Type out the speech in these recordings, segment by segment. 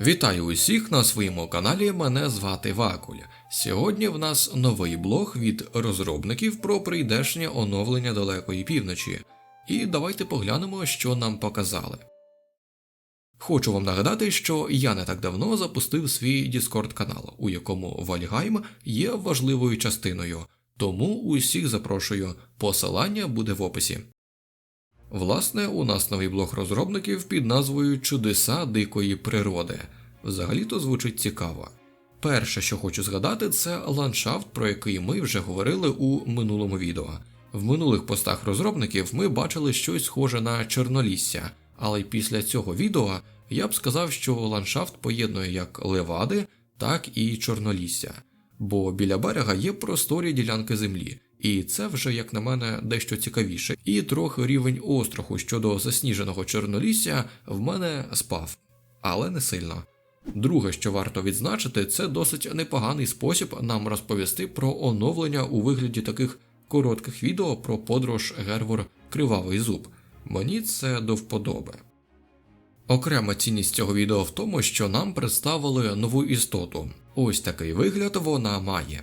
Вітаю усіх на своєму каналі. Мене звати Вакуль. Сьогодні в нас новий блог від розробників про прийдешнє оновлення далекої півночі. І давайте поглянемо, що нам показали. Хочу вам нагадати, що я не так давно запустив свій Discord канал, у якому Вальгайм є важливою частиною, тому усіх запрошую. Посилання буде в описі. Власне, у нас новий блог розробників під назвою Чудеса дикої природи. Взагалі-то звучить цікаво. Перше, що хочу згадати, це ландшафт, про який ми вже говорили у минулому відео. В минулих постах розробників ми бачили щось схоже на чорнолісся, але після цього відео я б сказав, що ландшафт поєднує як левади, так і чорнолісся, бо біля берега є просторі ділянки землі, і це вже, як на мене, дещо цікавіше, і трохи рівень остраху щодо засніженого чорнолісся в мене спав, але не сильно. Друге, що варто відзначити, це досить непоганий спосіб нам розповісти про оновлення у вигляді таких коротких відео про подорож Гервор Кривавий Зуб. Мені це до вподоби. Окрема цінність цього відео в тому, що нам представили нову істоту. Ось такий вигляд вона має.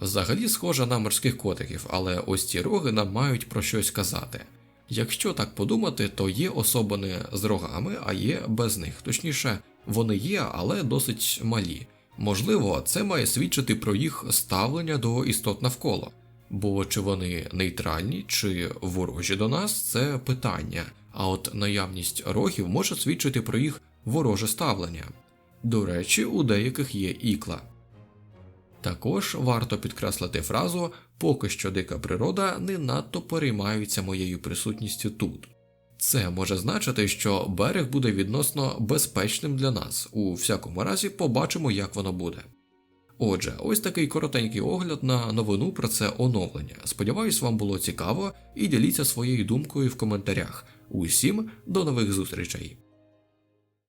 Взагалі схожа на морських котиків, але ось ці роги нам мають про щось казати. Якщо так подумати, то є особини з рогами, а є без них. Точніше, вони є, але досить малі. Можливо, це має свідчити про їх ставлення до істот навколо. Бо чи вони нейтральні чи ворожі до нас це питання, а от наявність рогів може свідчити про їх вороже ставлення. До речі, у деяких є ікла. Також варто підкреслити фразу поки що дика природа не надто переймаються моєю присутністю тут. Це може значити, що берег буде відносно безпечним для нас, у всякому разі побачимо, як воно буде. Отже, ось такий коротенький огляд на новину про це оновлення. Сподіваюсь, вам було цікаво і діліться своєю думкою в коментарях. Усім до нових зустрічей!